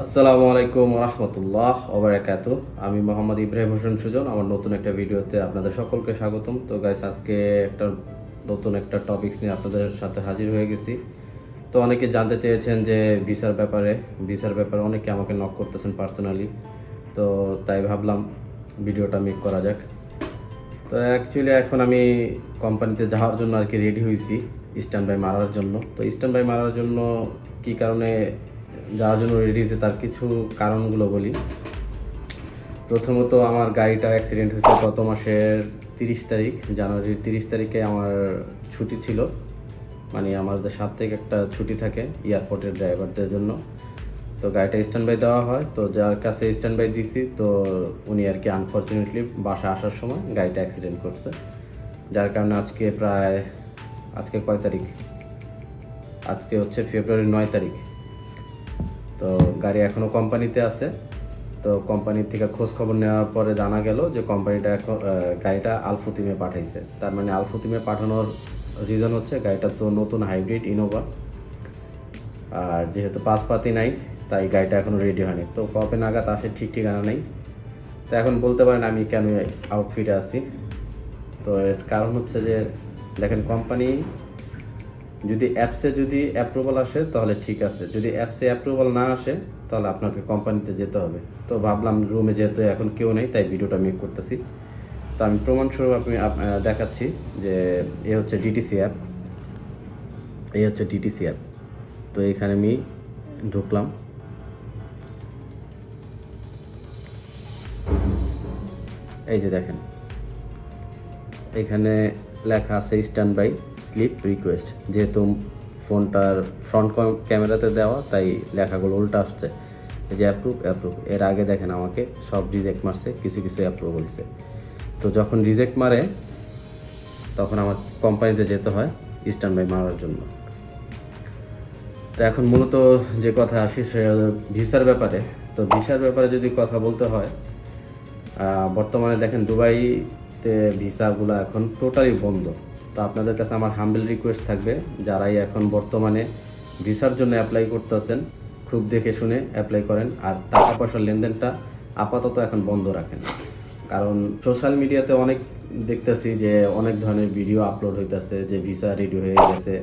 আসসালামু আলাইকুম রহমতুল্লাহ ওবরাকাত আমি মোহাম্মদ ইব্রাহিম হোসেন সুজন, আমার নতুন একটা ভিডিওতে আপনাদের সকলকে স্বাগতম। তো গাইস আজকে একটা নতুন একটা টপিকস নিয়ে আপনাদের সাথে হাজির হয়ে গেছি। তো অনেকে জানতে চেয়েছেন যে ভিসার ব্যাপারে ভিসার ব্যাপারে অনেকে আমাকে নক করতেছেন পার্সোনালি তো তাই ভাবলাম ভিডিওটা মেক করা যাক। তো অ্যাকচুয়ালি এখন আমি কোম্পানিতে যাওয়ার জন্য আর কি রেডি হয়েছি স্ট্যান্ড বাই মারার জন্য। তো স্ট্যান্ড বাই মারার জন্য কি কারণে যাওয়ার জন্য রেডি হয়েছে, তার কিছু কারণগুলো বলি। প্রথমত আমার গাড়িটা অ্যাক্সিডেন্ট হয়েছে গত মাসের তিরিশ তারিখ, জানুয়ারির তিরিশ তারিখে আমার ছুটি ছিল। মানে আমাদের সাত থেকে একটা ছুটি থাকে এয়ারপোর্টের ড্রাইভারদের জন্য। তো গাড়িটা স্ট্যান্ড বাই দেওয়া হয়, তো যার কাছে স্ট্যান্ড বাই দিছি, তো উনি আর কি আনফর্চুনেটলি বাসা আসার সময় গাড়িটা অ্যাক্সিডেন্ট করছে। যার কারণে আজকে প্রায়, আজকে কয় তারিখ? আজকে হচ্ছে ফেব্রুয়ারির নয় তারিখ। তো গাড়ি এখনও কোম্পানিতে আছে। তো কোম্পানির থেকে খোঁজ খবর নেওয়ার পরে জানা গেল যে কোম্পানিটা এখন গাড়িটা আলফুতিমে পাঠাইছে। তার মানে আলফুতিমে পাঠানোর রিজন হচ্ছে গাড়িটা তো নতুন হাইব্রিড ইনোভা আর যেহেতু পাসপাতি নাই, তাই গাড়িটা এখনও রেডি হয়নি। তো কবে নাগাদ আসে ঠিক ঠিকানা নেই। তো এখন বলতে পারেন আমি কেন আউটফিটে আছি। তো এর কারণ হচ্ছে যে, দেখেন কোম্পানি যদি অ্যাপসে যদি অ্যাপ্রুভাল আসে তাহলে ঠিক আছে। যদি অ্যাপসে অ্যাপ্রুভাল না আসে তাহলে আপনাকে কোম্পানিতে যেতে হবে। তো ভাবলাম রুমে যেহেতু এখন কেউ নেই তাই ভিডিওটা মেক করতেছি। তো আমি প্রমাণস্বরূপ আহ, দেখাচ্ছি যে এ হচ্ছে ডিটিসি অ্যাপ এই হচ্ছে ডিটিসি অ্যাপ তো এখানে আমি ঢুকলাম। এই যে দেখেন। এখানে লেখা আছে স্ট্যান্ড বাই স্লিপ রিকোয়েস্ট যেহেতু ফোনটার ফ্রন্ট ক্যামেরাতে দেওয়া, তাই লেখাগুলো উল্টা আসছে। যে অ্যাপ্রুভ অ্যাপ্রুভ এর আগে দেখেন আমাকে, সব রিজেক্ট মারছে, কিছু কিছু অ্যাপ্রুভ হয়েছে তো যখন রিজেক্ট মারে, তখন আমার কোম্পানিতে যেতে হয় স্ট্যান্ড বাই মারার জন্য। তো এখন মূলত যে কথা আসি, সে ভিসার ব্যাপারে। তো ভিসার ব্যাপারে যদি কথা বলতে হয় বর্তমানে দেখেন দুবাইতে ভিসাগুলো এখন টোটালি বন্ধ। তো আপনাদের কাছে আমার হাম্বেল রিকোয়েস্ট থাকবে, যারাই এখন বর্তমানে ভিসার জন্য অ্যাপ্লাই করতেছেন, খুব দেখে শুনে অ্যাপ্লাই করেন, আর টাকা পয়সার লেনদেনটা আপাতত এখন বন্ধ রাখেন। কারণ সোশ্যাল মিডিয়াতে অনেক দেখতেছি যে অনেক ধরনের ভিডিও আপলোড হইতেছে, যে ভিসা রেডি হয়ে গেছে।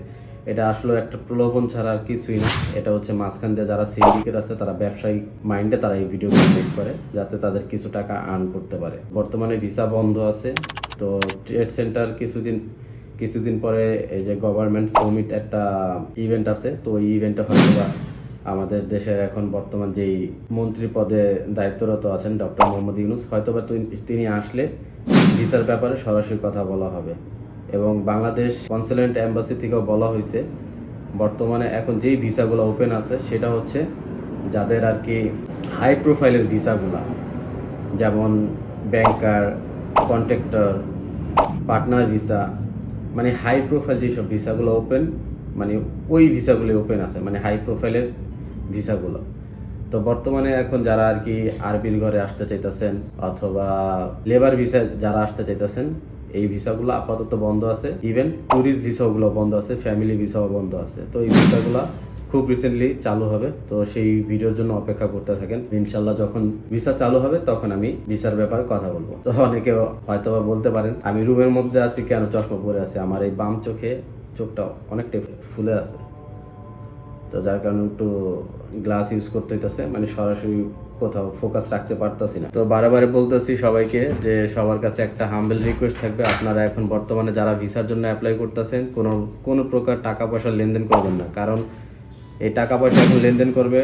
এটা আসলে একটা প্রলোভন ছাড়া আর কিছুই না। এটা হচ্ছে মাঝখান দিয়ে যারা সিন্ডিকেট আছে, তারা ব্যবসায়িক মাইন্ডে তারা এই ভিডিও মেক করে, যাতে তাদের কিছু টাকা আর্ন করতে পারে। বর্তমানে ভিসা বন্ধ আছে, তো ট্রেড সেন্টার কিছুদিন কিছুদিন পরে এই যে গভর্নমেন্ট সমিট একটা ইভেন্ট আছে, তো ওই ইভেন্টে হয়তো বা আমাদের দেশের এখন বর্তমান যেই মন্ত্রী পদে দায়িত্বরত আছেন ডক্টর মোহাম্মদ ইউনুস হয়তো বা তিনি আসলে ভিসার ব্যাপারে সরাসরি কথা বলা হবে। এবং বাংলাদেশ কনসুলেন্ট এম্বাসি থেকেও বলা হয়েছে, বর্তমানে এখন যেই ভিসাগুলো ওপেন আছে, সেটা হচ্ছে যাদের আর কি হাই প্রোফাইলের ভিসাগুলা। যেমন ব্যাংকার কন্ট্রাক্টর পার্টনার ভিসা মানে হাই প্রোফাইল যেসব ভিসাগুলো ওপেন মানে ওই ভিসাগুলো ওপেন আছে মানে হাই প্রোফাইলের ভিসাগুলো। তো বর্তমানে এখন যারা আর কি আরবির ঘরে আসতে চাইতেছেন, অথবা লেবার ভিসা যারা আসতে চাইতেছেন এই ভিসাগুলো আপাতত বন্ধ আছে। ইভেন ট্যুরিস্ট ভিসাগুলো বন্ধ আছে ফ্যামিলি ভিসাও বন্ধ আছে। তো এই ভিসাগুলো খুব রিসেন্টলি চালু হবে। তো সেই ভিডিওর জন্য অপেক্ষা করতে থাকেন। ইনশাল্লাহ যখন ভিসা চালু হবে, তখন আমি ভিসার ব্যাপারে কথা বলব। তো অনেকে হয়তো বলতে পারেন, আমি রুমের মধ্যে আছি কেন? চশমা পরে আছে। আমার এই বাম চোখে চোখটা অনেকটা ফুলে আছে। তো যার কারণে একটু গ্লাস ইউজ করতে হইতেছে। মানে সরাসরি কোথাও ফোকাস রাখতে পারতাছি না। তো বারে বলতেছি সবাইকে যে সবার কাছে একটা হাম্বেল রিকোয়েস্ট থাকবে, আপনারা এখন বর্তমানে যারা ভিসার জন্য অ্যাপ্লাই করতেছেন, কোনো কোনো প্রকার টাকা পয়সা লেনদেন করবেন না। কারণ এই টাকা পয়সা এখন লেনদেন করবে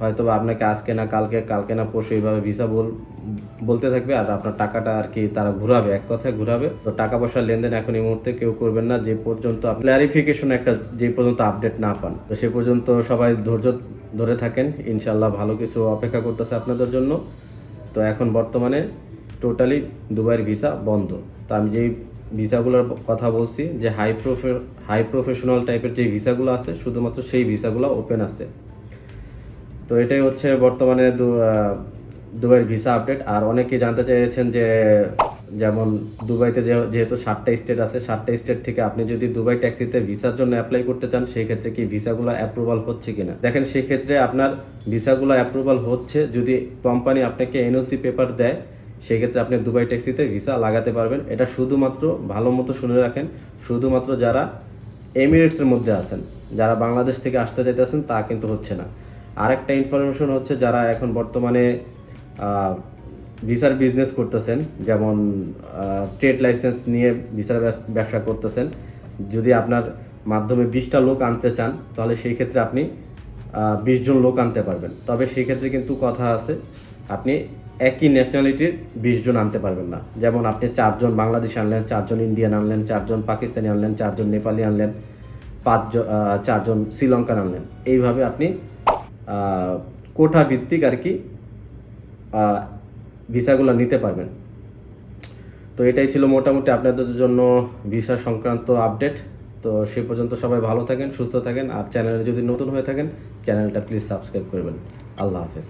হয়তো বা আপনাকে আজকে না কালকে কালকে না পরশু এইভাবে ভিসা বল, বলতে থাকবে, আর আপনার টাকাটা আর কি তারা ঘুরাবে, এক কথায় ঘুরাবে। তো টাকা পয়সার লেনদেন এখন এই মুহূর্তে কেউ করবেন না, যে পর্যন্ত ক্লারিফিকেশন একটা, যে পর্যন্ত আপডেট না পান। তো সে পর্যন্ত সবাই ধৈর্য ধরে থাকেন। ইনশাল্লাহ ভালো কিছু অপেক্ষা করতেছে আপনাদের জন্য। তো এখন বর্তমানে টোটালি দুবাইয়ের ভিসা বন্ধ। তো আমি যেই ভিসাগুলোর কথা বলছি, যে হাই প্রফে, হাই প্রফেশনাল টাইপের যে ভিসাগুলো আছে, শুধুমাত্র সেই ভিসাগুলো ওপেন আছে। তো এটাই হচ্ছে বর্তমানে দুবাইয়ের ভিসা আপডেট। আর অনেকে জানতে চেয়েছেন যে যেমন দুবাইতে যেহেতু সাতটা স্টেট আছে, সাতটা স্টেট থেকে আপনি যদি দুবাই ট্যাক্সিতে ভিসার জন্য অ্যাপ্লাই করতে চান সেই ক্ষেত্রে কি ভিসাগুলো অ্যাপ্রুভাল হচ্ছে কিনা? দেখেন সেই ক্ষেত্রে আপনার ভিসাগুলো অ্যাপ্রুভাল হচ্ছে যদি কোম্পানি আপনাকে এনওসি পেপার দেয়, সেক্ষেত্রে আপনি দুবাই ট্যাক্সিতে ভিসা লাগাতে পারবেন। এটা শুধুমাত্র ভালো মতো শুনে রাখেন, শুধুমাত্র যারা এমিরেটসের মধ্যে আছেন, যারা বাংলাদেশ থেকে আসতে চাইতেছেন, তা কিন্তু হচ্ছে না। আরেকটা ইনফরমেশন হচ্ছে যারা এখন বর্তমানে ভিসার বিজনেস করতেছেন, যেমন ট্রেড লাইসেন্স নিয়ে ভিসার ব্যব- ব্যবসা করতেছেন। যদি আপনার মাধ্যমে বিশটা লোক আনতে চান, তাহলে সেই ক্ষেত্রে আপনি বিশ জন লোক আনতে পারবেন। তবে সেই ক্ষেত্রে কিন্তু কথা আছে, আপনি একই ন্যাশনালিটির বিশ জন আনতে পারবেন না। যেমন আপনি চারজন বাংলাদেশ আনলেন, চারজন ইন্ডিয়ান আনলেন, চারজন পাকিস্তানি আনলেন, চারজন নেপালি আনলেন, পাঁচজন চারজন শ্রীলঙ্কান আনলেন। এইভাবে আপনি কোঠা ভিত্তিক আর কি ভিসাগুলো নিতে পারবেন। তো এটাই ছিল মোটামুটি আপনাদের জন্য ভিসা সংক্রান্ত আপডেট। তো সে পর্যন্ত সবাই ভালো থাকেন, সুস্থ থাকেন। আর চ্যানেলে যদি নতুন হয়ে থাকেন, চ্যানেলটা প্লিজ সাবস্ক্রাইব করবেন। আল্লাহ হাফেজ।